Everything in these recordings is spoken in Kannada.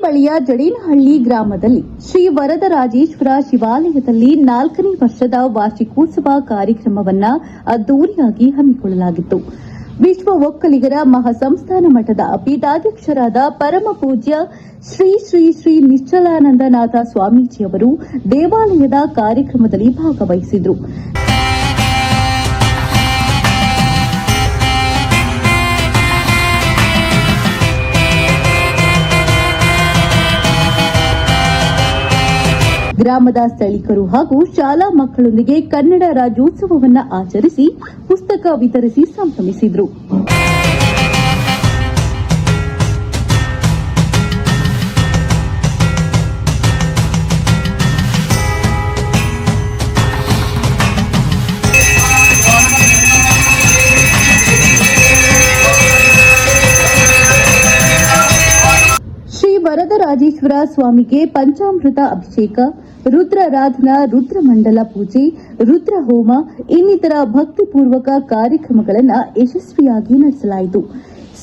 ಹೋಬಳಿಯ ಜಡೇನಹಳ್ಳಿ ಗ್ರಾಮದಲ್ಲಿ ಶ್ರೀ ವರದರಾಜೇಶ್ವರ ಶಿವಾಲಯದಲ್ಲಿ ನಾಲ್ಕನೇ ವರ್ಷದ ವಾರ್ಷಿಕೋತ್ಸವ ಕಾರ್ಯಕ್ರಮವನ್ನ ಅದ್ದೂರಿಯಾಗಿ ಹಮ್ಮಿಕೊಳ್ಳಲಾಗಿತ್ತು. ವಿಶ್ವ ಒಕ್ಕಲಿಗರ ಮಹಾಸಂಸ್ಥಾನ ಮಠದ ಪೀಠಾಧ್ಯಕ್ಷರಾದ ಪರಮ ಪೂಜ್ಯ ಶ್ರೀ ಶ್ರೀ ಶ್ರೀ ನಿಶ್ಚಲಾನಂದನಾಥ ಸ್ವಾಮೀಜಿಯವರು ದೇವಾಲಯದ ಕಾರ್ಯಕ್ರಮದಲ್ಲಿ ಭಾಗವಹಿಸಿದ್ರು. ಗ್ರಾಮದ ಸ್ಥಳೀಕರು ಹಾಗೂ ಶಾಲಾ ಮಕ್ಕಳೊಂದಿಗೆ ಕನ್ನಡ ರಾಜ್ಯೋತ್ಸವವನ್ನ ಆಚರಿಸಿ ಪುಸ್ತಕ ವಿತರಿಸಿ ಸಂಭ್ರಮಿಸಿದ್ರು. ವರದರಾಜೇಶ್ವರ ಸ್ವಾಮಿಗೆ ಪಂಚಾಮೃತ ಅಭಿಷೇಕ ರುದ್ರಾರಾಧನಾ, ರುದ್ರಮಂಡಲ ಪೂಜೆ ರುದ್ರ ಹೋಮ ಇನ್ನಿತರ ಭಕ್ತಿಪೂರ್ವಕ ಕಾರ್ಯಕ್ರಮಗಳನ್ನು ಯಶಸ್ವಿಯಾಗಿ ನಡೆಸಲಾಯಿತು.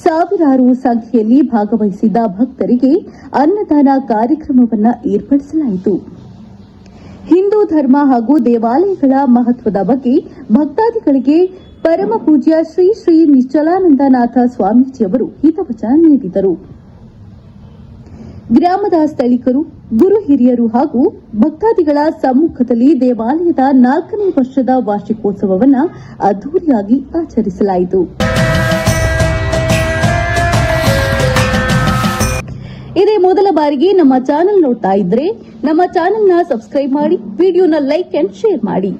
ಸಾವಿರಾರು ಸಂಖ್ಯೆಯಲ್ಲಿ ಭಾಗವಹಿಸಿದ್ದ ಭಕ್ತರಿಗೆ ಅನ್ನದಾನ ಕಾರ್ಯಕ್ರಮವನ್ನು ಏರ್ಪಡಿಸಲಾಯಿತು. ಹಿಂದೂ ಧರ್ಮ ಹಾಗೂ ದೇವಾಲಯಗಳ ಮಹತ್ವದ ಬಗ್ಗೆ ಭಕ್ತಾದಿಗಳಿಗೆ ಪರಮ ಪೂಜ್ಯ ಶ್ರೀ ಶ್ರೀ ನಿಶ್ಚಲಾನಂದನಾಥ ಸ್ವಾಮೀಜಿಯವರು ಹಿತವಚನ ನೀಡಿದರು. ಗ್ರಾಮದ ಸ್ಥಳೀಕರು, ಗುರು ಹಿರಿಯರು ಹಾಗೂ ಭಕ್ತಾದಿಗಳ ಸಮ್ಮುಖದಲ್ಲಿ ದೇವಾಲಯದ ನಾಲ್ಕನೇ ವರ್ಷದ ವಾರ್ಷಿಕೋತ್ಸವವನ್ನು ಅದ್ದೂರಿಯಾಗಿ ಆಚರಿಸಲಾಯಿತು. ಇದೇ ಮೊದಲ ಬಾರಿಗೆ ನಮ್ಮ ಚಾನೆಲ್ ನೋಡ್ತಾ ಇದ್ರೆ ನಮ್ಮ ಚಾನೆಲ್ನ ಸಬ್ಸ್ಕ್ರೈಬ್ ಮಾಡಿ, ವಿಡಿಯೋನ ಲೈಕ್ ಅಂಡ್ ಶೇರ್ ಮಾಡಿ.